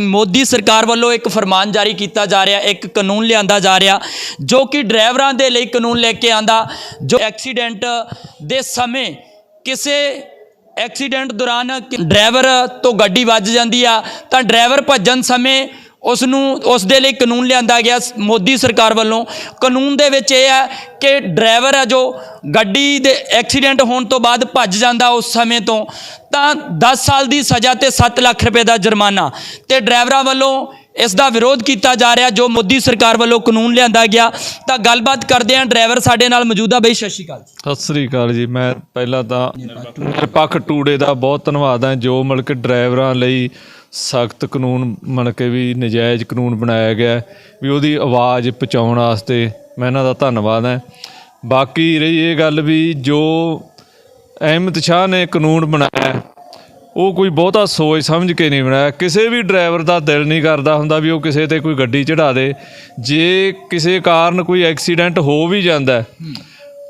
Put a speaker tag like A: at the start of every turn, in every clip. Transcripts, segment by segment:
A: ਮੋਦੀ ਸਰਕਾਰ ਵੱਲੋਂ ਇੱਕ ਫਰਮਾਨ ਜਾਰੀ ਕੀਤਾ ਜਾ ਰਿਹਾ, ਇੱਕ ਕਾਨੂੰਨ ਲਿਆਂਦਾ ਜਾ ਰਿਹਾ, ਜੋ ਕਿ ਡਰਾਈਵਰਾਂ ਦੇ ਲਈ ਕਾਨੂੰਨ ਲੈ ਕੇ ਆਂਦਾ, ਜੋ ਐਕਸੀਡੈਂਟ ਦੇ ਸਮੇਂ ਕਿਸੇ ਐਕਸੀਡੈਂਟ ਦੌਰਾਨ ਡਰਾਈਵਰ ਤੋਂ ਗੱਡੀ ਵੱਜ ਜਾਂਦੀ ਆ, ਤਾਂ ਡਰਾਈਵਰ ਭੱਜਣ ਸਮੇਂ ਉਸ ਨੂੰ ਉਸ ਦੇ ਲਈ ਕਾਨੂੰਨ ਲਿਆਂਦਾ ਗਿਆ। ਮੋਦੀ ਸਰਕਾਰ ਵੱਲੋਂ ਕਾਨੂੰਨ ਦੇ ਵਿੱਚ ਇਹ ਹੈ ਕਿ ਡਰਾਈਵਰ ਹੈ ਜੋ ਗੱਡੀ ਦੇ ਐਕਸੀਡੈਂਟ ਹੋਣ ਤੋਂ ਬਾਅਦ ਭੱਜ ਜਾਂਦਾ ਉਸ ਸਮੇਂ ਤੋਂ ਤਾਂ 10 ਸਾਲ ਦੀ ਸਜ਼ਾ ਤੇ 7 ਲੱਖ ਰੁਪਏ ਦਾ ਜੁਰਮਾਨਾ ਤੇ ਡਰਾਈਵਰਾਂ ਵੱਲੋਂ ਇਸ ਦਾ ਵਿਰੋਧ ਕੀਤਾ ਜਾ ਰਿਹਾ, ਜੋ ਮੋਦੀ ਸਰਕਾਰ ਵੱਲੋਂ ਕਾਨੂੰਨ ਲਿਆਂਦਾ ਗਿਆ। ਤਾਂ ਗੱਲਬਾਤ ਕਰਦੇ ਹਾਂ, ਡਰਾਈਵਰ ਸਾਡੇ ਨਾਲ ਮੌਜੂਦਾ ਬਈ, ਸਤਿ ਸ਼੍ਰੀ ਅਕਾਲ
B: ਸਤਿ ਸ੍ਰੀ ਅਕਾਲ ਜੀ। ਮੈਂ ਪਹਿਲਾਂ ਤਾਂ ਨਿਰਪੱਖ ਟੂੜੇ ਦਾ ਬਹੁਤ ਧੰਨਵਾਦ ਹਾਂ, ਜੋ ਮਤਲਬ ਕਿ ਡਰਾਈਵਰਾਂ ਲਈ ਸਖਤ ਕਾਨੂੰਨ, ਮਤਲਬ ਕਿ ਵੀ ਨਜਾਇਜ਼ ਕਾਨੂੰਨ ਬਣਾਇਆ ਗਿਆ ਵੀ ਉਹਦੀ ਆਵਾਜ਼ ਪਹੁੰਚਾਉਣ ਵਾਸਤੇ ਮੈਂ ਇਹਨਾਂ ਦਾ ਧੰਨਵਾਦ ਹਾਂ। ਬਾਕੀ ਰਹੀ ਇਹ ਗੱਲ ਵੀ, ਜੋ ਅਹਿਮਦ ਸ਼ਾਹ ਨੇ ਕਾਨੂੰਨ ਬਣਾਇਆ। ਉਹ ਕੋਈ ਬਹੁਤਾ ਸੋਚ ਸਮਝ ਕੇ ਨਹੀਂ ਬਣਾਇਆ। ਕਿਸੇ ਵੀ ਡਰਾਈਵਰ ਦਾ ਦਿਲ ਨਹੀਂ ਕਰਦਾ ਹੁੰਦਾ ਵੀ ਉਹ ਕਿਸੇ ਤੇ ਕੋਈ ਗੱਡੀ ਚੜਾ ਦੇ। ਜੇ ਕਿਸੇ ਕਾਰਨ ਕੋਈ ਐਕਸੀਡੈਂਟ ਹੋ ਵੀ ਜਾਂਦਾ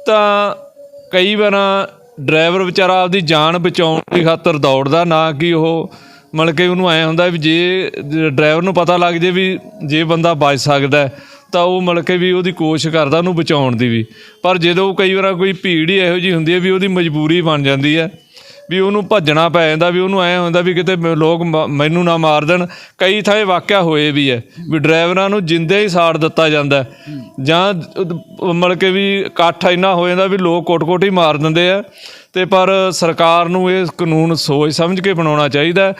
B: ਤਾਂ ਕਈ ਵਾਰਾਂ ਡਰਾਈਵਰ ਵਿਚਾਰਾ ਆਪਦੀ ਜਾਨ ਬਚਾਉਣ ਦੀ ਖਾਤਰ ਦੌੜਦਾ ਨਾ ਕਿ ਉਹ ਮਤਲਬ ਕਿ ਉਹਨੂੰ ਐ ਹੁੰਦਾ ਵੀ ਜੇ ਡਰਾਈਵਰ ਨੂੰ ਪਤਾ ਲੱਗ ਜੇ ਵੀ ਜੇ ਬੰਦਾ ਬਚ ਸਕਦਾ ਤਾਂ ਉਹ ਮਤਲਬ ਕਿ ਵੀ ਉਹਦੀ ਕੋਸ਼ਿਸ਼ ਕਰਦਾ ਉਹਨੂੰ ਬਚਾਉਣ ਦੀ ਵੀ। ਪਰ ਜਦੋਂ ਕਈ ਵਾਰ ਕੋਈ ਭੀੜ ਹੀ ਇਹੋ ਜੀ ਹੁੰਦੀ ਹੈ ਵੀ ਉਹਦੀ ਮਜਬੂਰੀ ਬਣ ਜਾਂਦੀ ਹੈ, ਵੀ ਉਹਨੂੰ ਭੱਜਣਾ ਪੈ ਜਾਂਦਾ, ਵੀ ਉਹਨੂੰ ਐ ਹੁੰਦਾ ਵੀ ਕਿਤੇ ਮ- ਲੋਕ ਮ- ਮੈਨੂੰ ਨਾ ਮਾਰ ਦੇਣ। ਕਈ ਥਾਂ ਇਹ ਵਾਕਿਆ ਹੋਏ ਵੀ ਹੈ ਵੀ ਡਰਾਈਵਰਾਂ ਨੂੰ ਜਿੰਦੇ ਹੀ ਸਾੜ ਦਿੱਤਾ ਜਾਂਦਾ ਜਾਂ ਅਹ ਮਤਲਬ ਕਿ ਵੀ ਇਕੱਠ ਇੰਨਾ ਹੋ ਜਾਂਦਾ ਵੀ ਲੋਕ ਕੋਟ-ਕੋਟ ਹੀ ਮਾਰ ਦਿੰਦੇ ਆ। ਤੇ ਪਰ ਸਰਕਾਰ ਨੂੰ ਇਹ ਕਾਨੂੰਨ ਸੋਚ ਸਮਝ ਕੇ ਬਣਾਉਣਾ ਚਾਹੀਦਾ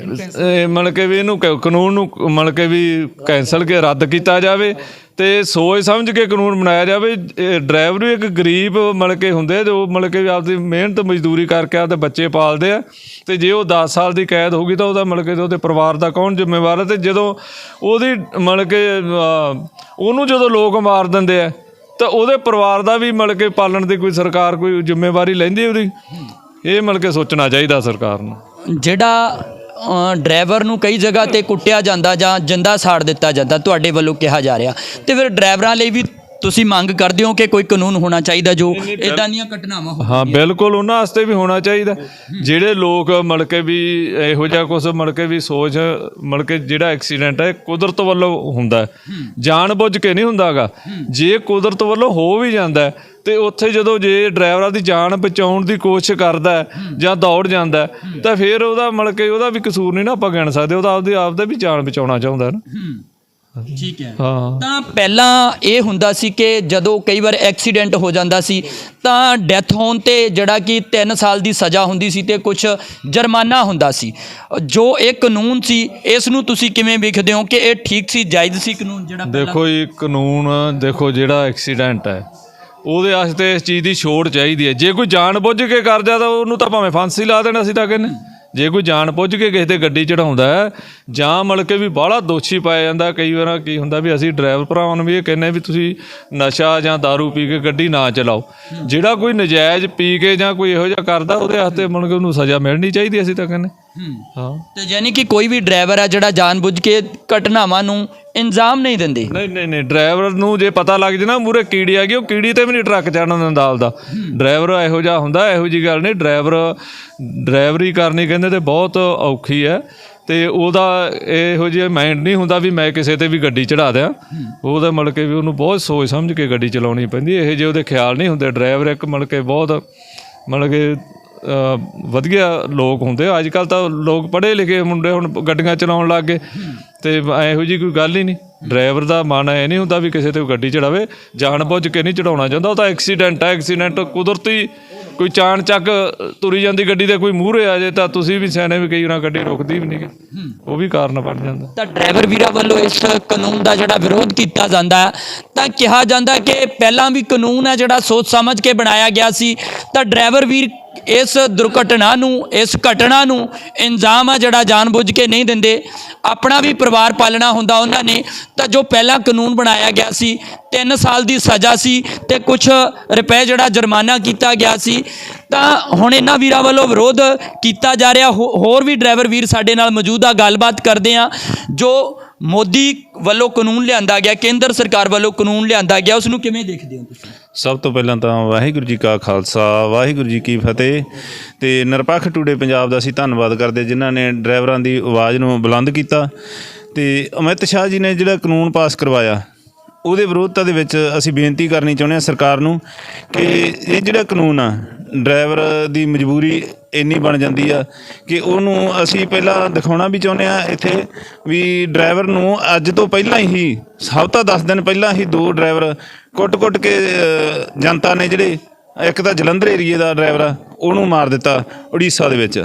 B: ਇਹ ਮਤਲਬ ਕਿ ਵੀ ਇਹਨੂੰ ਕ- ਕਾਨੂੰਨ ਨੂੰ ਮਤਲਬ ਕਿ ਵੀ ਕੈਂਸਲ ਕੇ ਰੱਦ ਕੀਤਾ ਜਾਵੇ ਤੇ ਸੋਚ ਸਮਝ ਕੇ ਕਾਨੂੰਨ ਬਣਾਇਆ ਜਾਵੇ। ਇਹ ਡਰਾਈਵਰ ਵੀ ਇੱਕ ਗਰੀਬ ਮਤਲਬ ਕਿ ਹੁੰਦੇ ਆ ਜੋ ਮਤਲਬ ਕਿ ਵੀ ਆਪਦੀ ਮਿਹਨਤ ਮਜ਼ਦੂਰੀ ਕਰਕੇ ਆਪਦੇ ਬੱਚੇ ਪਾਲਦੇ ਆ ਤੇ ਜੇ ਉਹ 10 ਸਾਲ ਦੀ ਕੈਦ ਹੋਗੀ ਤਾਂ ਉਹਦਾ ਮਤਲਬ ਕਿ ਉਹਦੇ ਪਰਿਵਾਰ ਦਾ ਕੌਣ ਜ਼ਿੰਮੇਵਾਰ ਹੈ ਤੇ ਜਦੋਂ ਉਹਦੀ ਮਤਲਬ ਕਿ ਅਹ, ਉਹਨੂੰ ਜਦੋਂ ਲੋਕ ਮਾਰ ਦਿੰਦੇ ਆ ਤਾਂ ਉਹਦੇ ਪਰਿਵਾਰ ਦਾ ਵੀ ਮਤਲਬ ਕਿ ਪਾਲਣ ਦੀ ਕੋਈ ਸਰਕਾਰ ਕੋਈ ਜ਼ਿੰਮੇਵਾਰੀ ਲੈਂਦੀ ਹੈ ਉਹਦੀ? ਇਹ ਮਤਲਬ ਕਿ ਸੋਚਣਾ ਚਾਹੀਦਾ ਸਰਕਾਰ ਨੂੰ।
A: ਜਿਹੜਾ ਡਰਾਈਵਰ ਨੂੰ ਕਈ ਜਗ੍ਹਾ ਤੇ ਕੁੱਟਿਆ ਜਾਂਦਾ ਜਾਂ ਜਿੰਦਾ ਸਾੜ ਦਿੱਤਾ ਜਾਂਦਾ ਤੁਹਾਡੇ ਵੱਲੋਂ ਕਿਹਾ ਜਾ ਰਿਹਾ। ਤੇ ਫਿਰ ਡਰਾਈਵਰਾਂ ਲਈ ਵੀ ਤੁਸੀਂ ਮੰਗ ਕਰਦੇ ਹੋ ਕਿ ਕੋਈ ਕਾਨੂੰਨ ਹੋਣਾ ਚਾਹੀਦਾ ਜੋ ਇਦਾਂ ਦੀਆਂ ਘਟਨਾਵਾਂ ਹੋ
B: ਹਾਂ ਬਿਲਕੁਲ ਉਹਨਾਂ ਵਾਸਤੇ ਵੀ ਹੋਣਾ ਚਾਹੀਦਾ। ਜਿਹੜੇ ਲੋਕ ਮਤਲਬ ਕਿ ਵੀ ਇਹੋ ਜਿਹਾ ਕੁਝ ਮਤਲਬ ਕਿ ਵੀ ਸੋਚ ਮਤਲਬ ਕਿ ਜਿਹੜਾ ਐਕਸੀਡੈਂਟ ਹੈ ਕੁਦਰਤ ਵੱਲੋਂ ਹੁੰਦਾ ਜਾਣ ਬੁੱਝ ਕੇ ਨਹੀਂ ਹੁੰਦਾਗਾ। ਜੇ ਕੁਦਰਤ ਵੱਲੋਂ ਹੋ ਵੀ ਜਾਂਦਾ ਤੇ ਉੱਥੇ ਜਦੋਂ ਜੇ ਡਰਾਈਵਰਾਂ ਦੀ ਜਾਨ ਬਚਾਉਣ ਦੀ ਕੋਸ਼ਿਸ਼ ਕਰਦਾ ਹੈ ਜਾਂ ਦੌੜ ਜਾਂਦਾ ਹੈ, ਤਾਂ ਫਿਰ ਉਹਦਾ ਮਤਲਬ ਕਿ ਉਹਦਾ ਵੀ ਕਸੂਰ ਨਹੀਂ ਨਾ ਆਪਾਂ ਗਿਣ ਸਕਦੇ ਉਹਦਾ ਆਪਦੀ ਆਪਦਾ ਵੀ ਜਾਨ ਬਚਾਉਣਾ ਚਾਹੁੰਦਾ ਹੈ ਨਾ।
A: ਠੀਕ ਹੈ।
B: ਹਾਂ।
A: ਤਾਂ ਪਹਿਲਾਂ ਇਹ ਹੁੰਦਾ ਸੀ ਕਿ ਜਦੋਂ ਕਈ ਵਾਰ ਐਕਸੀਡੈਂਟ ਹੋ ਜਾਂਦਾ ਸੀ ਤਾਂ ਡੈਥ ਹੋਣ ਤੇ ਜਿਹੜਾ ਕਿ 3 ਸਾਲ ਦੀ ਸਜ਼ਾ ਹੁੰਦੀ ਸੀ ਤੇ ਕੁਝ ਜੁਰਮਾਨਾ ਹੁੰਦਾ ਸੀ। ਜੋ ਇਹ ਕਾਨੂੰਨ ਸੀ ਇਸ ਨੂੰ ਤੁਸੀਂ ਕਿਵੇਂ ਵੇਖਦੇ ਹੋ ਕਿ ਇਹ ਠੀਕ ਸੀ ਜਾਇਜ਼ ਸੀ ਕਾਨੂੰਨ ਜਿਹੜਾ ਪਹਿਲਾਂ?
B: ਦੇਖੋ ਜੀ ਕਾਨੂੰਨ ਦੇਖੋ ਜਿਹੜਾ ਐਕਸੀਡੈਂਟ ਹੈ ਉਹਦੇ ਵਾਸਤੇ ਇਸ ਚੀਜ਼ ਦੀ ਛੋਟ ਚਾਹੀਦੀ ਹੈ। ਜੇ ਕੋਈ ਜਾਣ ਬੁੱਝ ਕੇ ਕਰ ਜਾ ਤਾਂ ਉਹਨੂੰ ਤਾਂ ਭਾਵੇਂ ਫਾਂਸੀ ਲਾ ਦੇਣਾ ਸੀ ਤਾਂ ਕਹਿੰਦੇ ਜੇ ਕੋਈ ਜਾਣ ਬੁੱਝ ਕੇ ਕਿਸੇ ਤੇ ਗੱਡੀ ਚੜਾਉਂਦਾ ਹੈ, ਜਾਂ ਮਤਲਬ ਕਿ ਵੀ ਬਾਹਲਾ ਦੋਸ਼ੀ ਪਾਇਆ ਜਾਂਦਾ, ਕਈ ਵਾਰ ਕੀ ਹੁੰਦਾ ਵੀ ਅਸੀਂ ਡਰਾਈਵਰ ਭਰਾਵਾਂ ਨੂੰ ਵੀ ਇਹ ਕਹਿੰਨੇ ਵੀ ਤੁਸੀਂ ਨਸ਼ਾ ਜਾਂ दारू ਪੀ ਕੇ ਗੱਡੀ ਨਾ ਚਲਾਓ। ਜਿਹੜਾ ਕੋਈ ਨਜਾਇਜ਼ ਪੀ ਕੇ ਜਾਂ ਕੋਈ ਇਹੋ ਜਿਹਾ ਕਰਦਾ, ਉਹਦੇ ਵਾਸਤੇ ਮਤਲਬ ਕਿ ਉਹਨੂੰ ਸਜ਼ਾ ਮਿਲਣੀ ਚਾਹੀਦੀ ਅਸੀਂ ਤਾਂ ਕਹਿੰਦੇ
A: ਹੂੰ। ਤੇ ਯਾਨੀ ਕਿ ਕੋਈ ਵੀ ਡਰਾਈਵਰ ਆ ਜਿਹੜਾ ਜਾਣਬੁੱਝ ਕੇ ਘਟਨਾਵਾਂ ਨੂੰ ਇੰਜਾਮ ਨਹੀਂ ਦਿੰਦੇ।
B: ਨਹੀਂ ਨਹੀਂ ਨਹੀਂ ਡਰਾਈਵਰ ਨੂੰ ਜੇ ਪਤਾ ਲੱਗ ਜੇ ਨਾ ਮੂਰੇ ਕੀੜੀ ਆ ਗਈ ਉਹ ਕੀੜੀ ਤੇ ਵੀ ਨਹੀਂ ਟਰੱਕ ਚੜਨ ਦਿੰਦਾ ਆਪਦਾ। ਡਰਾਈਵਰ ਇਹੋ ਜਿਹਾ ਹੁੰਦਾ ਇਹੋ ਜੀ ਗੱਲ ਨਹੀਂ। ਡਰਾਈਵਰ ਡਰਾਈਵਰੀ ਕਰਨੀ ਕਹਿੰਦੇ ਤੇ ਬਹੁਤ ਔਖੀ ਹੈ। ਤੇ ਉਹਦਾ ਇਹੋ ਜਿਹਾ ਮਾਈਂਡ ਨਹੀਂ ਹੁੰਦਾ ਵੀ ਮੈਂ ਕਿਸੇ ਤੇ ਵੀ ਗੱਡੀ ਚੜਾ ਦਿਆਂ। ਉਹਦਾ ਮਤਲਬ ਕਿ ਵੀ ਉਹਨੂੰ ਬਹੁਤ ਸੋਚ ਸਮਝ ਕੇ ਗੱਡੀ ਚਲਾਉਣੀ ਪੈਂਦੀ ਇਹੋ ਜਿਹੇ ਉਹਦੇ ਖਿਆਲ ਨਹੀਂ ਹੁੰਦੇ। ਡਰਾਈਵਰ ਇੱਕ ਮਤਲਬ ਕਿ ਬਹੁਤ ਮਤਲਬ ਕਿ ਵਧੀਆ ਲੋਕ ਹੁੰਦੇ ਆ। ਅੱਜ ਕੱਲ ਤਾਂ ਲੋਕ ਪੜ੍ਹੇ ਲਿਖੇ ਮੁੰਡੇ ਹੁਣ ਗੱਡੀਆਂ ਚਲਾਉਣ ਲੱਗ ਗਏ ਤੇ ਇਹੋ ਜੀ ਕੋਈ ਗੱਲ ਹੀ ਨਹੀਂ। ਡਰਾਈਵਰ ਦਾ ਮਨ ਇਹ ਨਹੀਂ ਹੁੰਦਾ ਵੀ ਕਿਸੇ ਤੇ ਗੱਡੀ ਚੜਾਵੇ, ਜਾਣ ਬੁੱਝ ਕੇ ਨਹੀਂ ਚੜਾਉਣਾ ਚਾਹੁੰਦਾ। ਉਹ ਤਾਂ ਐਕਸੀਡੈਂਟ ਹੈ ਐਕਸੀਡੈਂਟ ਕੁਦਰਤੀ ਕੋਈ ਚਾਣ ਚੱਕ ਤੁਰੀ ਜਾਂਦੀ ਗੱਡੀ ਦੇ ਕੋਈ ਮੂਹਰੇ ਆ ਜੇ ਤਾਂ ਤੁਸੀਂ ਵੀ ਸਿਆਣੇ ਵੀ ਕਈ ਵਾਰ ਗੱਡੀ ਰੁਕਦੀ ਵੀ ਨਹੀਂ ਉਹ ਵੀ ਕਾਰਨ ਬਣ ਜਾਂਦਾ।
A: ਤਾਂ ਡਰਾਈਵਰ ਵੀਰਾਂ ਵੱਲੋਂ ਇਸ ਕਾਨੂੰਨ ਦਾ ਜਿਹੜਾ ਵਿਰੋਧ ਕੀਤਾ ਜਾਂਦਾ ਤਾਂ ਕਿਹਾ ਜਾਂਦਾ ਕਿ ਪਹਿਲਾਂ ਵੀ ਕਾਨੂੰਨ ਹੈ ਜਿਹੜਾ ਸੋਚ ਸਮਝ ਕੇ ਬਣਾਇਆ ਗਿਆ ਸੀ। ਤਾਂ ਡਰਾਈਵਰ ਵੀਰ ਇਸ ਦੁਰਘਟਨਾ ਨੂੰ, ਇਸ ਘਟਨਾ ਨੂੰ ਇੰਜਾਮ ਆ ਜਿਹੜਾ ਜਾਣਬੁੱਝ ਕੇ ਨਹੀਂ ਦਿੰਦੇ। ਆਪਣਾ ਵੀ ਪਰਿਵਾਰ ਪਾਲਣਾ ਹੁੰਦਾ ਉਹਨਾਂ ਨੇ। ਤਾਂ ਜੋ ਪਹਿਲਾਂ ਕਾਨੂੰਨ ਬਣਾਇਆ ਗਿਆ ਸੀ 3 ਸਾਲ ਦੀ ਸਜ਼ਾ ਸੀ ਤੇ ਕੁਝ ਰੁਪਏ ਜਿਹੜਾ ਜੁਰਮਾਨਾ ਕੀਤਾ ਗਿਆ ਸੀ। ਤਾਂ ਹੁਣ ਇਹਨਾਂ ਵੀਰਾਂ ਵੱਲੋਂ ਵਿਰੋਧ ਕੀਤਾ ਜਾ ਰਿਹਾ। ਹੋ- ਹੋਰ ਵੀ ਡਰਾਈਵਰ ਵੀਰ ਸਾਡੇ ਨਾਲ ਮੌਜੂਦ ਆ, ਗੱਲਬਾਤ ਕਰਦੇ ਆ। ਜੋ ਮੋਦੀ ਵੱਲੋਂ ਕਾਨੂੰਨ ਲਿਆਂਦਾ ਗਿਆ, ਕੇਂਦਰ ਸਰਕਾਰ ਵੱਲੋਂ ਕਾਨੂੰਨ ਲਿਆਂਦਾ ਗਿਆ, ਉਸ ਨੂੰ ਕਿਵੇਂ ਦੇਖਦੇ ਹੋ ਤੁਸੀਂ?
C: ਸਭ ਤੋਂ ਪਹਿਲਾਂ ਤਾਂ ਵਾਹਿਗੁਰੂ ਜੀ ਕਾ ਖਾਲਸਾ, ਵਾਹਿਗੁਰੂ ਜੀ ਕੀ ਫਤਿਹ। ਤੇ ਨਿਰਪੱਖ ਟੂਡੇ ਪੰਜਾਬ ਦਾ ਅਸੀਂ ਧੰਨਵਾਦ ਕਰਦੇ ਜਿਨ੍ਹਾਂ ਨੇ ਡਰਾਈਵਰਾਂ ਦੀ ਆਵਾਜ਼ ਨੂੰ ਬੁਲੰਦ ਕੀਤਾ। ਤੇ ਅਮਿਤ ਸ਼ਾਹ ਜੀ ਨੇ ਜਿਹੜਾ ਕਾਨੂੰਨ ਪਾਸ ਕਰਵਾਇਆ, ਉਹਦੇ ਵਿਰੋਧਤਾ ਦੇ ਵਿੱਚ ਅਸੀਂ ਬੇਨਤੀ ਕਰਨੀ ਚਾਹੁੰਦੇ ਹਾਂ ਸਰਕਾਰ ਨੂੰ ਕਿ ਇਹ ਜਿਹੜਾ ਕਾਨੂੰਨ ਆ, ਡਰਾਈਵਰ ਦੀ ਮਜਬੂਰੀ ਇੰਨੀ ਬਣ ਜਾਂਦੀ ਆ ਕਿ ਉਹਨੂੰ ਅਸੀਂ ਪਹਿਲਾਂ ਦਿਖਾਉਣਾ ਵੀ ਚਾਹੁੰਦੇ ਆ ਇੱਥੇ ਵੀ ਡਰਾਈਵਰ ਨੂੰ ਅੱਜ ਤੋਂ ਪਹਿਲਾਂ ਹੀ ਹਫ਼ਤਾ 10 ਦਿਨ ਪਹਿਲਾਂ ਹੀ ਦੋ ਡਰਾਈਵਰ ਕੁੱਟ-ਕੁੱਟ ਕੇ ਅ, ਜਨਤਾ ਨੇ ਜਿਹੜੇ ਇੱਕ ਤਾਂ ਜਲੰਧਰ ਏਰੀਏ ਦਾ ਡਰਾਈਵਰ ਆ ਉਹਨੂੰ ਮਾਰ ਦਿੱਤਾ ਉੜੀਸਾ ਦੇ ਵਿੱਚ।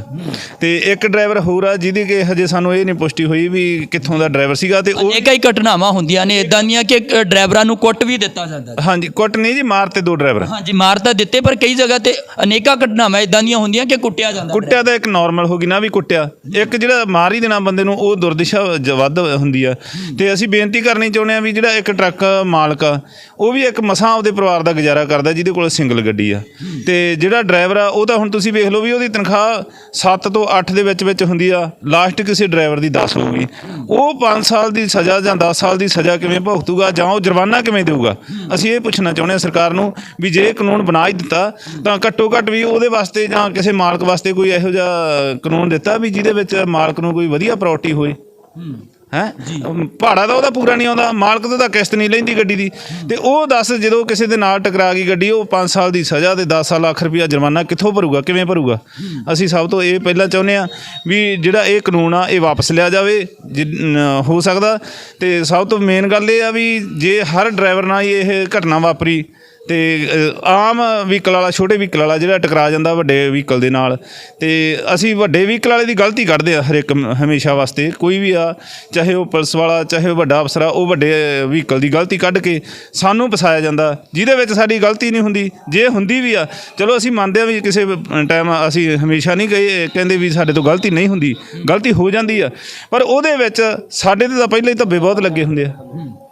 C: ਤੇ ਇੱਕ ਡਰਾਈਵਰ ਹੋਰ ਆ ਜਿਹਦੀ ਕਿ ਹਜੇ ਸਾਨੂੰ ਇਹ ਨਹੀਂ ਪੁਸ਼ਟੀ ਹੋਈ ਵੀ ਕਿੱਥੋਂ ਦਾ ਡਰਾਈਵਰ ਸੀਗਾ ਤੇ ਉਹ
A: ਅਨੇਕਾਂ ਹੀ ਘਟਨਾਵਾਂ ਹੁੰਦੀਆਂ ਨੇ ਇਦਾਂ ਦੀਆਂ ਕਿ ਅ, ਡਰਾਈਵਰਾਂ ਨੂੰ ਕੁੱਟ ਵੀ ਦਿੱਤਾ ਜਾਂਦਾ।
C: ਹਾਂਜੀ ਕੁੱਟ ਨਹੀਂ ਜੀ ਮਾਰ ਤੇ ਦੋ ਡਰਾਈਵਰ।
A: ਹਾਂਜੀ ਮਾਰ ਤਾਂ ਦਿੱਤੇ ਪਰ ਕਈ ਜਗ੍ਹਾ ਤੇ ਅਨੇਕਾਂ ਘਟਨਾਵਾਂ ਇਦਾਂ ਦੀਆਂ ਹੁੰਦੀਆਂ ਕਿ ਕੁੱਟਿਆ ਜਾਂਦਾ
C: ਕੁੱਟਿਆ ਤਾਂ ਇੱਕ ਨਾਰਮਲ ਹੋ ਗਈ ਨਾ ਵੀ ਕੁੱਟਿਆ। ਇੱਕ ਜਿਹੜਾ ਮਾਰ ਹੀ ਦੇਣਾ ਬੰਦੇ ਨੂੰ ਉਹ ਦੁਰਦਿਸ਼ਾ ਜ- ਵੱਧ ਹੁੰਦੀ ਆ। ਤੇ ਅਸੀਂ ਬੇਨਤੀ ਕਰਨੀ ਚਾਹੁੰਦੇ ਆ ਵੀ ਜਿਹੜਾ ਇੱਕ ਟਰੱਕ ਮਾਲਕ ਆ ਉਹ ਵੀ ਇੱਕ ਮਸਾਂ ਆਪਦੇ ਪਰਿਵਾਰ ਦਾ ਗੁਜ਼ਾਰਾ ਕਰਦਾ ਜਿਹਦੇ ਕੋਲ ਸਿੰਗਲ ਗੱਡੀ ਆ। ਤੇ ਜਿਹੜਾ ਡਰਾਈਵਰ ਆ ਉਹ ਤਾਂ ਹੁਣ ਤੁਸੀਂ ਵੇਖ ਲਓ ਵੀ ਉਹਦੀ ਤਨਖਾਹ 7 ਤੋਂ 8 ਦੇ ਵਿੱਚ ਵਿੱਚ ਹੁੰਦੀ ਆ ਲਾਸਟ ਕਿਸੇ ਡਰਾਈਵਰ ਦੀ 10 ਹੋਊਗੀ। ਉਹ 5 ਸਾਲ ਦੀ ਸਜ਼ਾ ਜਾਂ 10 ਸਾਲ ਦੀ ਸਜ਼ਾ ਕਿਵੇਂ ਭੁਗਤੂਗਾ ਜਾਂ ਉਹ ਜੁਰਮਾਨਾ ਕਿਵੇਂ ਦੇਊਗਾ? ਅਸੀਂ ਇਹ ਪੁੱਛਣਾ ਚਾਹੁੰਦੇ ਹਾਂ ਸਰਕਾਰ ਨੂੰ ਵੀ ਜੇ ਕਾਨੂੰਨ ਬਣਾ ਹੀ ਦਿੱਤਾ, ਤਾਂ ਘੱਟੋ ਘੱਟ ਵੀ ਉਹਦੇ ਵਾਸਤੇ ਜਾਂ ਕਿਸੇ ਮਾਲਕ ਵਾਸਤੇ ਕੋਈ ਇਹੋ ਜਿਹਾ ਕਾਨੂੰਨ ਦਿੱਤਾ ਵੀ ਜਿਹਦੇ ਵਿੱਚ ਮਾਲਕ ਨੂੰ ਕੋਈ ਵਧੀਆ ਪ੍ਰਾਪਰਟੀ ਹੋਏ। ਹੈ? ਭਾੜਾ ਤਾਂ ਉਹਦਾ ਪੂਰਾ ਨਹੀਂ ਆਉਂਦਾ ਮਾਲਕ ਤੋਂ ਤਾਂ ਕਿਸ਼ਤ ਨਹੀਂ ਲੈਂਦੀ ਗੱਡੀ ਦੀ। ਤੇ ਉਹ ਦੱਸ ਜਦੋਂ ਕਿਸੇ ਦੇ ਨਾਲ ਟਕਰਾ ਗਈ ਗੱਡੀ ਉਹ 5 ਸਾਲ ਦੀ ਸਜ਼ਾ ਤੇ 10 ਲੱਖ ਰੁਪਇਆ ਜੁਰਮਾਨਾ ਕਿੱਥੋਂ ਭਰੂਗਾ ਕਿਵੇਂ ਭਰੂਗਾ? ਅਸੀਂ ਸਭ ਤੋਂ ਇਹ ਪਹਿਲਾਂ ਚਾਹੁੰਦੇ ਆ ਵੀ ਜਿਹੜਾ ਇਹ ਕਾਨੂੰਨ ਆ ਇਹ ਵਾਪਸ ਲਿਆ ਜਾਵੇ ਹੋ ਸਕਦਾ। ਤੇ ਸਭ ਤੋਂ ਮੇਨ ਗੱਲ ਇਹ ਆ ਵੀ ਜੇ ਹਰ ਡਰਾਈਵਰ ਨਾਲ ਇਹ ਘਟਨਾ ਵਾਪਰੀ ਤੇ ਆਮ ਵਹੀਕਲ ਵਾਲਾ, ਛੋਟੇ ਵਹੀਕਲ ਵਾਲਾ ਜਿਹੜਾ ਟਕਰਾ ਜਾਂਦਾ ਵੱਡੇ ਵਹੀਕਲ ਦੇ ਨਾਲ, ਤੇ ਅਸੀਂ ਵੱਡੇ ਵਹੀਕਲ ਵਾਲੇ ਦੀ ਗਲਤੀ ਕੱਢਦੇ ਆ ਹਰੇਕ ਹਮੇਸ਼ਾ ਵਾਸਤੇ। ਕੋਈ ਵੀ ਆ, ਚਾਹੇ ਉਹ ਪੁਲਿਸ ਵਾਲਾ, ਚਾਹੇ ਉਹ ਵੱਡਾ ਅਫਸਰ ਆ, ਉਹ ਵੱਡੇ ਵਹੀਕਲ ਦੀ ਗਲਤੀ ਕੱਢ ਕੇ ਸਾਨੂੰ ਫਸਾਇਆ ਜਾਂਦਾ, ਜਿਹਦੇ ਵਿੱਚ ਸਾਡੀ ਗਲਤੀ ਨਹੀਂ ਹੁੰਦੀ। ਜੇ ਹੁੰਦੀ ਵੀ ਆ, ਚਲੋ ਅਸੀਂ ਮੰਨਦੇ ਆ ਵੀ ਕਿਸੇ ਟਾਈਮ ਅਸੀਂ ਹਮੇਸ਼ਾ ਨਹੀਂ ਕਹੇ ਕਹਿੰਦੇ ਵੀ ਸਾਡੇ ਤੋਂ ਗਲਤੀ ਨਹੀਂ ਹੁੰਦੀ, ਗਲਤੀ ਹੋ ਜਾਂਦੀ ਆ। ਪਰ ਉਹਦੇ ਵਿੱਚ ਸਾਡੇ ਤੇ ਤਾਂ ਪਹਿਲਾਂ ਹੀ ਧੱਬੇ ਬਹੁਤ ਲੱਗੇ ਹੁੰਦੇ ਆ।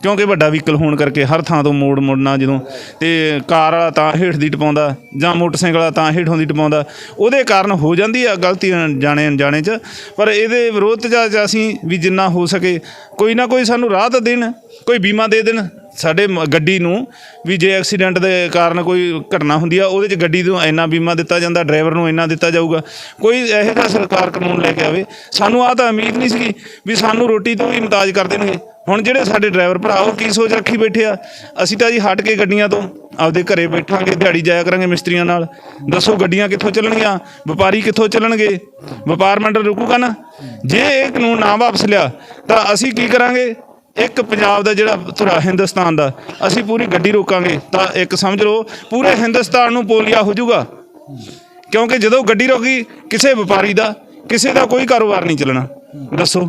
C: ਕਿਉਂਕਿ ਵੱਡਾ ਵਹੀਕਲ ਹੋਣ ਕਰਕੇ ਹਰ ਥਾਂ ਤੋਂ ਮੋੜ ਮੁੜਨਾ ਜਦੋਂ ਤੇ ਕਾਰ ਵਾਲਾ ਤਾਂ ਹੇਠ ਦੀ ਟਪਾਉਂਦਾ ਜਾਂ ਮੋਟਰਸਾਈਕਲ ਵਾਲਾ ਤਾਂ ਹੇਠੋਂ ਦੀ ਟਪਾਉਂਦਾ, ਉਹਦੇ ਕਾਰਨ ਹੋ ਜਾਂਦੀ ਆ ਗਲਤੀ ਜਾਣੇ ਅਣਜਾਣੇ ਚ। ਪਰ ਇਹਦੇ ਵਿਰੋਧ 'ਚ ਅੱਜ ਅਸੀਂ ਵੀ ਜਿੰਨਾ ਹੋ ਸਕੇ, ਕੋਈ ਨਾ ਕੋਈ ਸਾਨੂੰ ਰਾਹ ਤਾਂ ਦੇਣ, ਕੋਈ ਬੀਮਾ ਦੇ ਦੇਣ। ਸਾਡੇ ਮ- ਗੱਡੀ ਨੂੰ ਵੀ ਜੇ ਐਕਸੀਡੈਂਟ ਦੇ ਕਾਰਨ ਕੋਈ ਘਟਨਾ ਹੁੰਦੀ ਆ, ਉਹਦੇ 'ਚ ਗੱਡੀ ਨੂੰ ਇੰਨਾ ਬੀਮਾ ਦਿੱਤਾ ਜਾਂਦਾ, ਡਰਾਈਵਰ ਨੂੰ ਇੰਨਾ ਦਿੱਤਾ ਜਾਊਗਾ। ਕੋਈ ਇਹੋ ਜਿਹਾ ਸਰਕਾਰ ਕਾਨੂੰਨ ਲੈ ਕੇ ਆਵੇ, ਸਾਨੂੰ ਆ ਤਾਂ ਉਮੀਦ ਨਹੀਂ ਸੀਗੀ ਵੀ ਸਾਨੂੰ ਰੋਟੀ ਤੋਂ ਵੀ ਇਮਤਾਜ ਕਰ ਦੇਣਗੇ। ਹੁਣ ਜਿਹੜੇ ਸਾਡੇ ਡਰਾਈਵਰ ਭਰਾ, ਉਹ ਕੀ ਸੋਚ ਰੱਖੀ ਬੈਠੇ ਆ? ਅਸੀਂ ਤਾਂ ਜੀ ਹਟ ਕੇ ਗੱਡੀਆਂ ਤੋਂ ਆਪਦੇ ਘਰੇ ਬੈਠਾਂਗੇ, ਦਿਹਾੜੀ ਜਾਇਆ ਕਰਾਂਗੇ ਮਿਸਤਰੀਆਂ ਨਾਲ। ਦੱਸੋ ਗੱਡੀਆਂ ਕਿੱਥੋਂ ਚੱਲਣਗੀਆਂ? ਵਪਾਰੀ ਕਿੱਥੋਂ ਚੱਲਣਗੇ? ਵਪਾਰ ਮੰਡਲ ਰੁਕੂਗਾ ਨਾ? ਜੇ ਇਹ ਕਾਨੂੰਨ ਨਾ ਵਾਪਸ ਲਿਆ, ਤਾਂ ਅਸੀਂ ਕੀ ਕਰਾਂਗੇ? ਇੱਕ ਪੰਜਾਬ ਦਾ ਜਿਹੜਾ ਧੁਰਾ, ਹਿੰਦੁਸਤਾਨ ਦਾ, ਅਸੀਂ ਪੂਰੀ ਗੱਡੀ ਰੋਕਾਂਗੇ। ਤਾਂ ਇੱਕ ਸਮਝ ਲਓ, ਪੂਰੇ ਹਿੰਦੁਸਤਾਨ ਨੂੰ ਪੋਲੀਆ ਹੋ ਜਾਊਗਾ। ਕਿਉਂਕਿ ਜਦੋਂ ਗੱਡੀ ਰੋਕੀ, ਕਿਸੇ ਵਪਾਰੀ ਦਾ, ਕਿਸੇ ਦਾ ਕੋਈ ਕਾਰੋਬਾਰ ਨਹੀਂ ਚੱਲਣਾ। ਦੱਸੋ,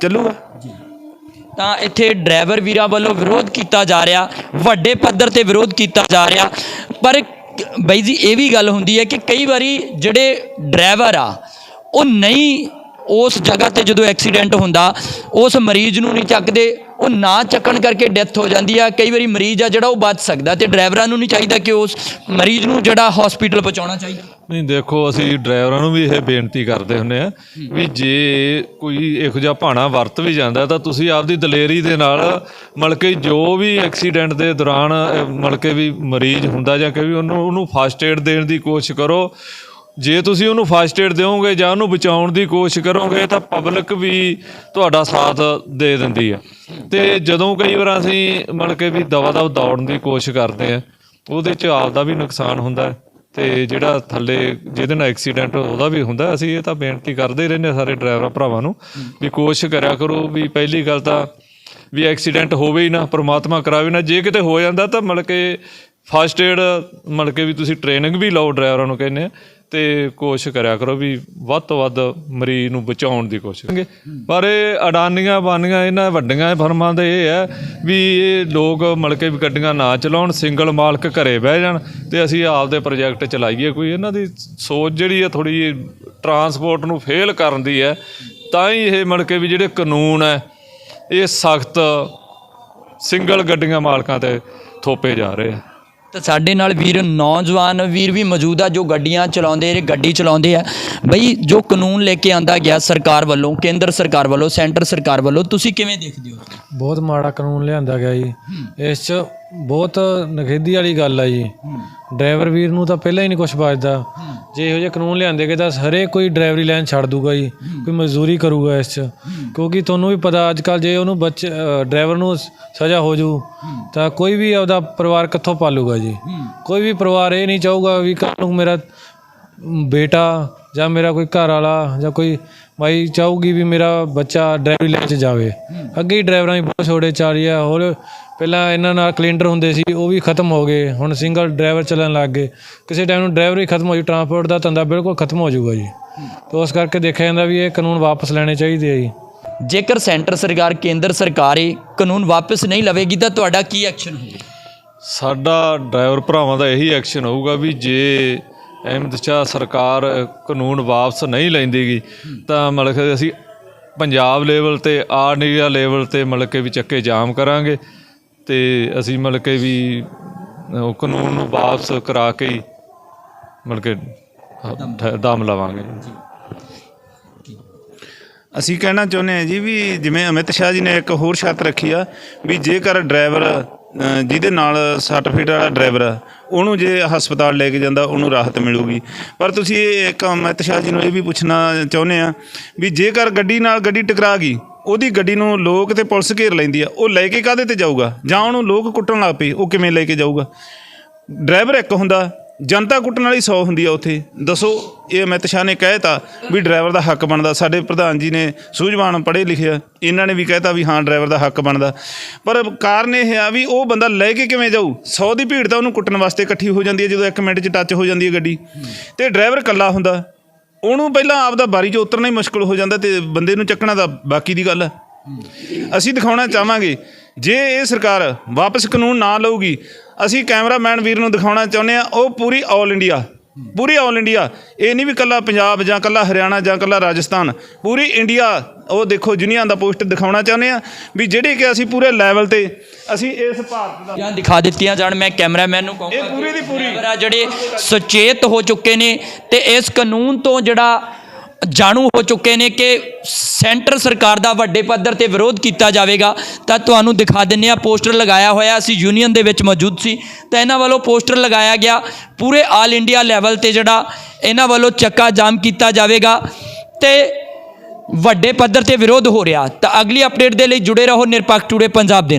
C: ਚੱਲੂਗਾ?
A: ਤਾਂ ਇੱਥੇ ਡਰਾਈਵਰ ਵੀਰਾਂ ਵੱਲੋਂ ਵਿਰੋਧ ਕੀਤਾ ਜਾ ਰਿਹਾ, ਵੱਡੇ ਪੱਧਰ ਤੇ ਵਿਰੋਧ ਕੀਤਾ ਜਾ ਰਿਹਾ। ਪਰ ਬਈ ਜੀ, ਇਹ ਵੀ ਗੱਲ ਹੁੰਦੀ ਹੈ ਕਿ ਕਈ ਵਾਰੀ ਜਿਹੜੇ ਡਰਾਈਵਰ ਆ, ਉਹ ਨਹੀਂ ਉਸ ਜਗ੍ਹਾ ਤੇ ਜਦੋਂ ਐਕਸੀਡੈਂਟ ਹੁੰਦਾ ਉਸ ਮਰੀਜ਼ ਨੂੰ ਨਹੀਂ ਚੱਕਦੇ ਉਹ ਨਾ ਚੱਕਣ ਕਰਕੇ ਡੈਥ ਹੋ ਜਾਂਦੀ ਆ। ਕਈ ਵਾਰੀ ਮਰੀਜ਼ ਆ ਜਿਹੜਾ ਉਹ ਬਚ ਸਕਦਾ ਤੇ ਡਰਾਈਵਰਾਂ ਨੂੰ ਨਹੀਂ ਚਾਹੀਦਾ ਕਿ ਉਸ ਮਰੀਜ਼ ਨੂੰ ਜਿਹੜਾ ਹਸਪੀਟਲ ਪਹੁੰਚਾਉਣਾ ਚਾਹੀਦਾ।
B: ਨਹੀਂ ਦੇਖੋ ਅਸੀਂ ਡਰਾਈਵਰਾਂ ਨੂੰ ਵੀ ਇਹ ਬੇਨਤੀ ਕਰਦੇ ਹੁੰਨੇ ਆ ਵੀ ਜੇ ਕੋਈ ਇਹੋ ਜਿਹਾ ਭਾਣਾ ਵਰਤ ਵੀ ਜਾਂਦਾ ਤਾਂ ਤੁਸੀਂ ਆਪਦੀ ਦਲੇਰੀ ਦੇ ਨਾਲ ਮਤਲਬ ਕਿ ਜੋ ਵੀ ਐਕਸੀਡੈਂਟ ਦੇ ਦੌਰਾਨ ਅਹ, ਮਤਲਬ ਕਿ ਵੀ ਮਰੀਜ਼ ਹੁੰਦਾ ਜਾਂ ਕਿ ਵੀ ਉਹਨੂੰ ਉਹਨੂੰ ਫਸਟ ਏਡ ਦੇਣ ਦੀ ਕੋਸ਼ਿਸ਼ ਕਰੋ। ਜੇ ਤੁਸੀਂ ਉਹਨੂੰ ਫਸਟ ਏਡ ਦਿਓਗੇ ਜਾਂ ਉਹਨੂੰ ਬਚਾਉਣ ਦੀ ਕੋਸ਼ਿਸ਼ ਕਰੋਗੇ ਤਾਂ ਪਬਲਿਕ ਵੀ ਤੁਹਾਡਾ ਸਾਥ ਦੇ ਦਿੰਦੀ ਆ। ਤੇ ਜਦੋਂ ਕਈ ਵਾਰ ਅਸੀਂ ਮਤਲਬ ਕਿ ਵੀ ਦਵਾ ਦਵ ਦੌੜਨ ਦੀ ਕੋਸ਼ਿਸ਼ ਕਰਦੇ ਆ, ਉਹਦੇ ਚ ਆਪਦਾ ਵੀ ਨੁਕਸਾਨ ਹੁੰਦਾ ਹੈ ਤੇ ਜਿਹੜਾ ਥੱਲੇ ਜਿਹਦੇ ਨਾਲ ਐਕਸੀਡੈਂਟ ਉਹਦਾ ਵੀ ਹੁੰਦਾ ਅਸੀਂ ਇਹ ਤਾਂ ਬੇਨਤੀ ਕਰਦੇ ਹੀ ਰਹਿੰਦੇ ਹਾਂ ਸਾਰੇ ਡਰਾਈਵਰਾਂ ਭਰਾਵਾਂ ਨੂੰ ਵੀ ਕੋਸ਼ਿਸ਼ ਕਰਿਆ ਕਰੋ ਵੀ ਪਹਿਲੀ ਗੱਲ ਤਾਂ ਵੀ ਐਕਸੀਡੈਂਟ ਹੋਵੇ ਹੀ ਨਾ, ਪ੍ਰਮਾਤਮਾ ਕਰਾਵੇ ਨਾ। ਜੇ ਕਿਤੇ ਹੋ ਜਾਂਦਾ ਤਾਂ ਮਤਲਬ ਕਿ ਫਸਟ ਏਡ ਮਤਲਬ ਕਿ ਵੀ ਤੁਸੀਂ ਟ੍ਰੇਨਿੰਗ ਵੀ ਲਓ ਡਰਾਈਵਰਾਂ ਨੂੰ ਕਹਿੰਦੇ ਆ। ਤੇ ਕੋਸ਼ਿਸ਼ ਕਰਿਆ ਕਰੋ ਵੀ ਵੱਧ ਤੋਂ ਵੱਧ ਮਰੀਜ਼ ਨੂੰ ਬਚਾਉਣ ਦੀ ਕੋਸ਼ਿਸ਼ ਕਰਾਂਗੇ। ਪਰ ਇਹ ਅਡਾਨੀਆਂ ਬਾਨੀਆਂ, ਇਹਨਾਂ ਵੱਡੀਆਂ ਫਰਮਾਂ ਦੇ ਇਹ ਹੈ ਵੀ ਇਹ ਲੋਕ ਮਤਲਬ ਕਿ ਵੀ ਗੱਡੀਆਂ ਨਾ ਚਲਾਉਣ ਸਿੰਗਲ ਮਾਲਕ ਘਰੇ ਬਹਿ ਜਾਣ ਤੇ ਅਸੀਂ ਆਪਦੇ ਪ੍ਰੋਜੈਕਟ ਚਲਾਈਏ। ਕੋਈ ਇਹਨਾਂ ਦੀ ਸੋਚ ਜਿਹੜੀ ਹੈ ਥੋੜੀ ਟਰਾਂਸਪੋਰਟ ਨੂੰ ਫੇਲ ਕਰਨ ਦੀ ਹੈ, ਤਾਂ ਹੀ ਇਹ ਮਤਲਬ ਕਿ ਵੀ ਜਿਹੜੇ ਕਾਨੂੰਨ ਹੈ, ਇਹ ਸਖਤ ਸਿੰਗਲ ਗੱਡੀਆਂ ਮਾਲਕਾਂ ਤੇ ਥੋਪੇ ਜਾ ਰਹੇ ਆ।
A: ਤਾਂ ਸਾਡੇ ਨਾਲ ਵੀਰ ਨੌਜਵਾਨ ਵੀਰ ਵੀ ਮੌਜੂਦ ਆ ਜੋ ਗੱਡੀਆਂ ਚਲਾਉਂਦੇ ਨੇ ਗੱਡੀ ਚਲਾਉਂਦੇ ਆ। ਬਈ ਜੋ ਕਾਨੂੰਨ ਲੈ ਕੇ ਆਂਦਾ ਗਿਆ ਸਰਕਾਰ ਵੱਲੋਂ ਕੇਂਦਰ ਸਰਕਾਰ ਵੱਲੋਂ ਸੈਂਟਰ ਸਰਕਾਰ ਵੱਲੋਂ ਤੁਸੀਂ ਕਿਵੇਂ ਦੇਖਦੇ ਹੋ?
D: ਬਹੁਤ ਮਾੜਾ ਕਾਨੂੰਨ ਲਿਆਂਦਾ ਗਿਆ ਜੀ। ਇਸ 'ਚ ਬਹੁਤ ਨਖੇਦੀ ਵਾਲੀ ਗੱਲ ਆ ਜੀ। ਡਰਾਈਵਰ ਵੀਰ ਨੂੰ ਤਾਂ ਪਹਿਲਾਂ ਹੀ ਨਹੀਂ ਕੁਝ ਬਚਦਾ ਜੇ ਇਹੋ ਜਿਹੇ ਕਾਨੂੰਨ ਲਿਆਂਦੇ ਗਏ ਤਾਂ ਹਰੇਕ ਕੋਈ ਡਰਾਈਵਰੀ ਲਾਈਨ ਛੱਡ ਦੂਗਾ ਜੀ। ਕੋਈ ਮਜ਼ਦੂਰੀ ਕਰੂਗਾ ਇਸ 'ਚ। ਕਿਉਂਕਿ ਤੁਹਾਨੂੰ ਵੀ ਪਤਾ ਅੱਜ ਕੱਲ ਜੇ ਉਹਨੂੰ ਬੱਚ ਡਰਾਈਵਰ ਨੂੰ ਸਜ਼ਾ ਹੋ ਜੂ, ਤਾਂ ਕੋਈ ਵੀ ਆਪਦਾ ਪਰਿਵਾਰ ਕਿੱਥੋਂ ਪਾਲੂਗਾ ਜੀ। ਕੋਈ ਵੀ ਪਰਿਵਾਰ ਇਹ ਨਹੀਂ ਚਾਹੂਗਾ ਵੀ ਕੱਲ ਨੂੰ ਮੇਰਾ ਬੇਟਾ ਜਾਂ ਮੇਰਾ ਕੋਈ ਘਰ ਵਾਲਾ ਜਾਂ ਕੋਈ ਮਾਈ ਚਾਹੂਗੀ ਵੀ ਮੇਰਾ ਬੱਚਾ ਡਰਾਈਵਰੀ ਲਾਈਨ 'ਚ ਜਾਵੇ। ਅੱਗੇ ਹੀ ਡਰਾਈਵਰਾਂ ਦੀ ਬਹੁਤ ਛੋੜੇ ਚੱਲ ਰਹੀ ਆ। ਹੋਰ ਪਹਿਲਾਂ ਇਹਨਾਂ ਨਾਲ ਕੈਲੰਡਰ ਹੁੰਦੇ ਸੀ ਉਹ ਵੀ ਖਤਮ ਹੋ ਗਏ। ਹੁਣ ਸਿੰਗਲ ਡਰਾਈਵਰ ਚੱਲਣ ਲੱਗ ਗਏ। ਕਿਸੇ ਟਾਈਮ ਨੂੰ ਡਰਾਈਵਰ ਹੀ ਖਤਮ ਹੋ ਜੂ ਟਰਾਂਸਪੋਰਟ ਦਾ ਧੰਦਾ ਬਿਲਕੁਲ ਖਤਮ ਹੋ ਜਾਊਗਾ ਜੀ। ਤੇ ਉਸ ਕਰਕੇ ਦੇਖਿਆ ਜਾਂਦਾ ਵੀ ਇਹ ਕਾਨੂੰਨ ਵਾਪਸ ਲੈਣੇ ਚਾਹੀਦੇ ਆ ਜੀ।
A: ਜੇਕਰ ਸੈਂਟਰ ਸਰਕਾਰ ਕੇਂਦਰ ਸਰਕਾਰ ਇਹ ਕਾਨੂੰਨ ਵਾਪਸ ਨਹੀਂ ਲਵੇਗੀ ਤਾਂ ਤੁਹਾਡਾ ਕੀ ਐਕਸ਼ਨ ਹੋਵੇਗਾ
B: ਸਾਡਾ ਡਰਾਈਵਰ ਭਰਾਵਾਂ ਦਾ ਇਹੀ ਐਕਸ਼ਨ ਹੋਊਗਾ ਵੀ ਜੇ ਅਹਿਮਦ ਸ਼ਾਹ ਸਰਕਾਰ ਕਾਨੂੰਨ ਵਾਪਸ ਨਹੀਂ ਲੈਂਦੀਗੀ ਤਾਂ ਮਤਲਬ ਕਿ ਅਸੀਂ ਪੰਜਾਬ ਲੈਵਲ ਤੇ ਆਲ ਇੰਡੀਆ ਲੈਵਲ ਤੇ ਮਤਲਬ ਕਿ ਵੀ ਚੱਕੇ ਜਾਮ ਕਰਾਂਗੇ। ਤੇ ਅਸੀਂ ਮਤਲਬ ਕਿ ਵੀ ਉਹ ਕਾਨੂੰਨ ਨੂੰ ਵਾਪਸ ਕਰਾ ਕੇ ਹੀ ਮਤਲਬ ਕਿ ਦਮ ਲਵਾਂਗੇ।
C: ਅਸੀਂ ਕਹਿਣਾ ਚਾਹੁੰਦੇ ਹਾਂ ਜੀ ਵੀ ਜਿਵੇਂ ਅਮਿਤ ਸ਼ਾਹ ਜੀ ਨੇ ਇੱਕ ਹੋਰ ਸ਼ਰਤ ਰੱਖੀ ਆ ਵੀ ਜੇਕਰ ਡਰਾਈਵਰ ਜਿਹਦੇ ਨਾਲ ਸਰਟੀਫਿਕੇਟ ਵਾਲਾ ਡਰਾਈਵਰ ਆ ਉਹਨੂੰ ਜੇ ਹਸਪਤਾਲ ਲੈ ਕੇ ਜਾਂਦਾ ਉਹਨੂੰ ਰਾਹਤ ਮਿਲੂਗੀ। ਪਰ ਤੁਸੀਂ ਇਹ ਇੱਕ ਅਮਿਤ ਸ਼ਾਹ ਜੀ ਨੂੰ ਇਹ ਵੀ ਪੁੱਛਣਾ ਚਾਹੁੰਦੇ ਆ ਵੀ ਜੇਕਰ ਗੱਡੀ ਨਾਲ ਗੱਡੀ ਟਕਰਾ ਗਈ ਉਹਦੀ ਗੱਡੀ ਨੂੰ ਲੋਕ ਤੇ ਪੁਲਿਸ ਘੇਰ ਲੈਂਦੀ ਆ, ਉਹ ਲੈ ਕੇ ਕਾਹਦੇ ਤੇ ਜਾਊਗਾ? ਜਾਂ ਉਹਨੂੰ ਲੋਕ ਕੁੱਟਣ ਲੱਗ ਪਏ, ਉਹ ਕਿਵੇਂ ਲੈ ਕੇ ਜਾਊਗਾ? ਡਰਾਈਵਰ ਇੱਕ ਹੁੰਦਾ, ਜਨਤਾ ਕੁੱਟਣ ਵਾਲੀ 100 ਹੁੰਦੀ ਆ ਉੱਥੇ। ਦੱਸੋ, ਇਹ ਅਮਿਤ ਸ਼ਾਹ ਨੇ ਕਹਿਤਾ ਵੀ ਡਰਾਈਵਰ ਦਾ ਹੱਕ ਬਣਦਾ। ਸਾਡੇ ਪ੍ਰਧਾਨ ਜੀ ਨੇ ਸੂਝਵਾਨ ਪੜ੍ਹੇ ਲਿਖਿਆ ਇਹਨਾਂ ਨੇ ਵੀ ਕਹਿਤਾ ਵੀ ਹਾਂ, ਡਰਾਈਵਰ ਦਾ ਹੱਕ ਬਣਦਾ। ਪਰ ਕਾਰਨ ਇਹ ਆ ਵੀ ਉਹ ਬੰਦਾ ਲੈ ਕੇ ਕਿਵੇਂ ਜਾਊ? 100 ਦੀ ਭੀੜ ਤਾਂ ਉਹਨੂੰ ਕੁੱਟਣ ਵਾਸਤੇ ਇਕੱਠੀ ਹੋ ਜਾਂਦੀ ਹੈ ਜਦੋਂ ਇੱਕ ਮਿੰਟ 'ਚ ਟੱਚ ਹੋ ਜਾਂਦੀ ਹੈ ਗੱਡੀ। ਤੇ ਡਰਾਈਵਰ ਇਕੱਲਾ ਹੁੰਦਾ ਉਹਨੂੰ ਪਹਿਲਾਂ ਆਪਦਾ ਬਾਰੀ 'ਚ ਉਤਰਨਾ ਹੀ ਮੁਸ਼ਕਲ ਹੋ ਜਾਂਦਾ ਤੇ ਬੰਦੇ ਨੂੰ ਚੱਕਣਾ ਤਾਂ ਬਾਕੀ ਦੀ ਗੱਲ ਹੈ। ਅਸੀਂ ਦਿਖਾਉਣਾ ਚਾਹਾਂਗੇ, ਜੇ ਇਹ ਸਰਕਾਰ ਵਾਪਸ ਕਾਨੂੰਨ ਨਾ ਲਊਗੀ, ਅਸੀਂ ਕੈਮਰਾਮੈਨ ਵੀਰ ਨੂੰ ਦਿਖਾਉਣਾ ਚਾਹੁੰਦੇ ਆ ਉਹ ਪੂਰੀ ਆਲ ਇੰਡੀਆ ਪੂਰੀ ਆਲ ਇੰਡੀਆ ਇਹ ਨਹੀਂ ਵੀ ਕੱਲਾ ਪੰਜਾਬ ਜਾਂ ਕੱਲਾ ਹਰਿਆਣਾ ਜਾਂ ਕੱਲਾ ਰਾਜਸਥਾਨ ਪੂਰੀ ਇੰਡੀਆ ਉਹ ਦੇਖੋ ਜੁਨੀਆਂ ਦਾ ਪੋਸਟਰ ਦਿਖਾਉਣਾ ਚਾਹੁੰਦੇ ਆ ਵੀ ਜਿਹੜੀ ਕਿ ਅਸੀਂ ਪੂਰੇ ਲੈਵਲ ਤੇ ਅਸੀਂ ਇਸ ਭਾਰਤ ਦਾ
A: ਜਾਂ ਦਿਖਾ ਦਿੱਤੀਆਂ ਜਾਣ ਮੈਂ ਕੈਮਰਾਮੈਨ ਨੂੰ ਕਹੂੰਗਾ
C: ਇਹ ਪੂਰੀ ਦੀ ਪੂਰੀ।
A: ਜਿਹੜੇ ਸੁਚੇਤ ਹੋ ਚੁੱਕੇ ਨੇ ਤੇ ਇਸ ਕਾਨੂੰਨ ਤੋਂ ਜਿਹੜਾ ਜਾਣੂ ਹੋ ਚੁੱਕੇ ਨੇ ਕਿ ਸੈਂਟਰ ਸਰਕਾਰ ਦਾ ਵੱਡੇ ਪੱਧਰ ਤੇ ਵਿਰੋਧ ਕੀਤਾ ਜਾਵੇਗਾ, ਤਾਂ ਤੁਹਾਨੂੰ ਦਿਖਾ ਦਿੰਨੇ ਆ ਪੋਸਟਰ ਲਗਾਇਆ ਹੋਇਆ ਅਸੀਂ ਯੂਨੀਅਨ ਦੇ ਵਿੱਚ ਮੌਜੂਦ ਸੀ, ਤਾਂ ਇਹਨਾਂ ਵੱਲੋਂ ਪੋਸਟਰ ਲਗਾਇਆ ਗਿਆ, ਪੂਰੇ ਆਲ ਇੰਡੀਆ ਲੈਵਲ ਤੇ ਜਿਹੜਾ ਇਹਨਾਂ ਵੱਲੋਂ ਚੱਕਾ ਜਾਮ ਕੀਤਾ ਜਾਵੇਗਾ ਤੇ ਵੱਡੇ ਪੱਧਰ ਤੇ ਵਿਰੋਧ ਹੋ ਰਿਹਾ। ਤਾਂ ਅਗਲੀ ਅਪਡੇਟ ਦੇ ਲਈ ਜੁੜੇ ਰਹੋ, ਨਿਰਪੱਖ ਟੂਡੇ ਪੰਜਾਬ ਦੇ ਨਾਲ।